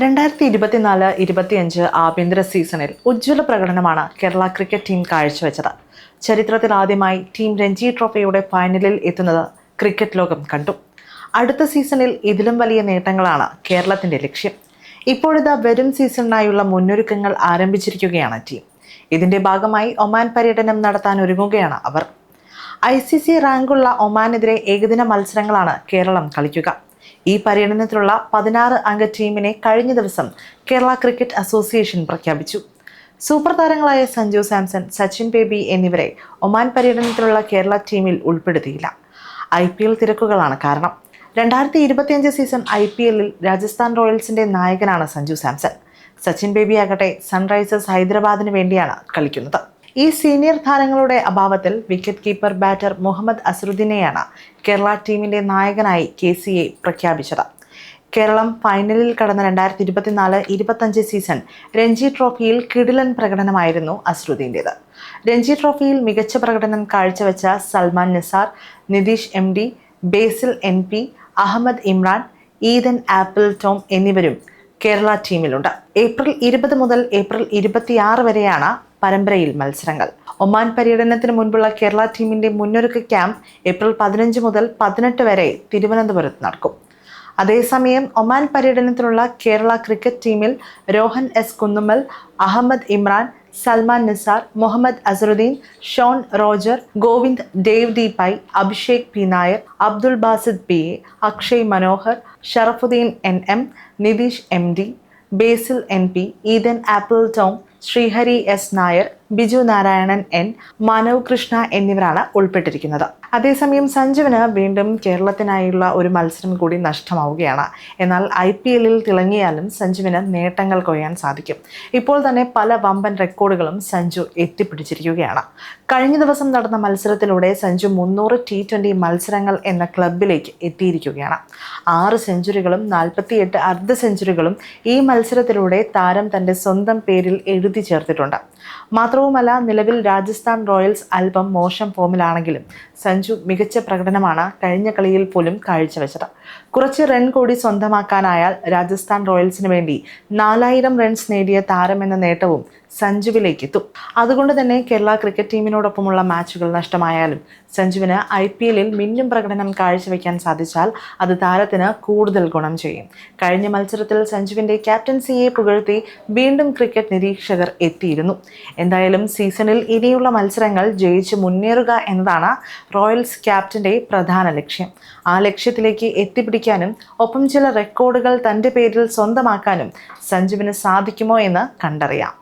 രണ്ടായിരത്തി ഇരുപത്തിനാല് ഇരുപത്തിയഞ്ച് ആഭ്യന്തര സീസണിൽ ഉജ്ജ്വല പ്രകടനമാണ് കേരള ക്രിക്കറ്റ് ടീം കാഴ്ചവെച്ചത്. ചരിത്രത്തിൽ ആദ്യമായി ടീം രഞ്ജി ട്രോഫിയുടെ ഫൈനലിൽ എത്തുന്നത് ക്രിക്കറ്റ് ലോകം കണ്ടു. അടുത്ത സീസണിൽ ഇതിലും വലിയ നേട്ടങ്ങളാണ് കേരളത്തിന്റെ ലക്ഷ്യം. ഇപ്പോഴിതാ വരും സീസണിനായുള്ള മുന്നൊരുക്കങ്ങൾ ആരംഭിച്ചിരിക്കുകയാണ് ടീം. ഇതിന്റെ ഭാഗമായി ഒമാൻ പര്യടനം നടത്താൻ ഒരുങ്ങുകയാണ് അവർ. ഐ സി സി റാങ്കുള്ള ഒമാനെതിരെ ഏകദിന മത്സരങ്ങളാണ് കേരളം കളിക്കുക. ഈ പര്യടനത്തിലുള്ള പതിനാറ് അംഗ ടീമിനെ കഴിഞ്ഞ ദിവസം കേരള ക്രിക്കറ്റ് അസോസിയേഷൻ പ്രഖ്യാപിച്ചു. സൂപ്പർ താരങ്ങളായ സഞ്ജു സാംസൺ സച്ചിൻ ബേബി എന്നിവരെ ഒമാൻ പര്യടനത്തിലുള്ള കേരള ടീമിൽ ഉൾപ്പെടുത്തിയില്ല. ഐ പി എൽ തിരക്കുകളാണ് കാരണം. രണ്ടായിരത്തി ഇരുപത്തിയഞ്ച് സീസൺ ഐ പി എല്ലിൽ രാജസ്ഥാൻ റോയൽസിന്റെ നായകനാണ് സഞ്ജു സാംസൺ. സച്ചിൻ ബേബി ആകട്ടെ സൺറൈസേഴ്സ് ഹൈദരാബാദിന് വേണ്ടിയാണ് കളിക്കുന്നത്. ഈ സീനിയർ താരങ്ങളുടെ അഭാവത്തിൽ വിക്കറ്റ് കീപ്പർ ബാറ്റർ മുഹമ്മദ് അസറുദ്ദീനെയാണ് കേരള ടീമിന്റെ നായകനായി കെ സി എ പ്രഖ്യാപിച്ചത്. കേരളം ഫൈനലിൽ കടന്ന രണ്ടായിരത്തി ഇരുപത്തിനാല് ഇരുപത്തഞ്ച് സീസൺ രഞ്ജി ട്രോഫിയിൽ കിടിലൻ പ്രകടനമായിരുന്നു അസ്രുദ്ദീന്റേത് രഞ്ജി ട്രോഫിയിൽ മികച്ച പ്രകടനം കാഴ്ചവെച്ച Salman Nizar Nitheesh M D Basil N P Ahammed Imran Eden Apple Tom എന്നിവരും കേരള ടീമിലുണ്ട്. ഏപ്രിൽ ഇരുപത് മുതൽ ഏപ്രിൽ ഇരുപത്തിയാറ് വരെയാണ് പരമ്പരയിൽ മത്സരങ്ങൾ. ഒമാൻ പര്യടനത്തിന് മുൻപുള്ള കേരള ടീമിന്റെ മുന്നൊരുക്ക ക്യാമ്പ് ഏപ്രിൽ പതിനഞ്ച് മുതൽ പതിനെട്ട് വരെ തിരുവനന്തപുരത്ത് നടക്കും. അതേസമയം ഒമാൻ പര്യടനത്തിനുള്ള കേരള ക്രിക്കറ്റ് ടീമിൽ Rohan S Kunnummal Ahammed Imran Salman Nizar Muhammad Azharuddeen Sean Roger Govind Dev ദീപായ് Abhishek P Nair Abdul Basith P A Akshay Manohar Sharafuddeen N M Nitheesh M D Basil N P Eden Apple Tom Sreehari S Nair Biju Narayanan N Manav Krishna എന്നിവരാണ് ഉൾപ്പെട്ടിരിക്കുന്നത്. അതേസമയം സഞ്ജുവിന് വീണ്ടും കേരളത്തിനായുള്ള ഒരു മത്സരം കൂടി നഷ്ടമാവുകയാണ്. എന്നാൽ I P എല്ലിൽ തിളങ്ങിയാലും സഞ്ജുവിന് നേട്ടങ്ങൾ കൊയ്യാൻ സാധിക്കും. ഇപ്പോൾ തന്നെ പല വമ്പൻ റെക്കോർഡുകളും സഞ്ജു എത്തിപ്പിടിച്ചിരിക്കുകയാണ്. കഴിഞ്ഞ ദിവസം നടന്ന മത്സരത്തിലൂടെ സഞ്ജു മുന്നൂറ് ടി ട്വന്റി മത്സരങ്ങൾ എന്ന ക്ലബിലേക്ക് എത്തിയിരിക്കുകയാണ്. ആറ് സെഞ്ചുറികളും നാൽപ്പത്തിയെട്ട് അർദ്ധ സെഞ്ചുറികളും ഈ മത്സരത്തിലൂടെ താരം തന്റെ സ്വന്തം പേരിൽ എഴുതി ചേർത്തിട്ടുണ്ട്. മാത്രവുമല്ല നിലവിൽ രാജസ്ഥാൻ റോയൽസ് അല്പം മോശം ഫോമിലാണെങ്കിലും സഞ്ജു മികച്ച പ്രകടനമാണ് കഴിഞ്ഞ കളിയിൽ പോലും കാഴ്ചവെച്ചത്. കുറച്ച് റൺ കൂടി സ്വന്തമാക്കാനായാൽ രാജസ്ഥാൻ റോയൽസിന് വേണ്ടി നാലായിരം റൺസ് നേടിയ താരം എന്ന നേട്ടവും സഞ്ജുവിലേക്ക് എത്തും അതുകൊണ്ട് തന്നെ കേരള ക്രിക്കറ്റ് ടീമിനോടൊപ്പമുള്ള മാച്ചുകൾ നഷ്ടമായാലും സഞ്ജുവിന് ഐ പി എല്ലിൽ മിന്നും പ്രകടനം കാഴ്ചവെക്കാൻ സാധിച്ചാൽ അത് താരത്തിന് കൂടുതൽ ഗുണം ചെയ്യും. കഴിഞ്ഞ മത്സരത്തിൽ സഞ്ജുവിന്റെ ക്യാപ്റ്റൻസിയെ പുകഴ്ത്തി വീണ്ടും ക്രിക്കറ്റ് നിരീക്ഷകർ എത്തിയിരുന്നു. എന്തായാലും സീസണിൽ ഇനിയുള്ള മത്സരങ്ങൾ ജയിച്ച് മുന്നേറുക എന്നതാണ് റോയൽസ് ക്യാപ്റ്റന്റെ പ്രധാന ലക്ഷ്യം. ആ ലക്ഷ്യത്തിലേക്ക് എത്തിപ്പിടിക്കാനും ഒപ്പം ചില റെക്കോർഡുകൾ തന്റെ പേരിൽ സ്വന്തമാക്കാനും സഞ്ജുവിന് സാധിക്കുമോ എന്ന് കണ്ടറിയാം.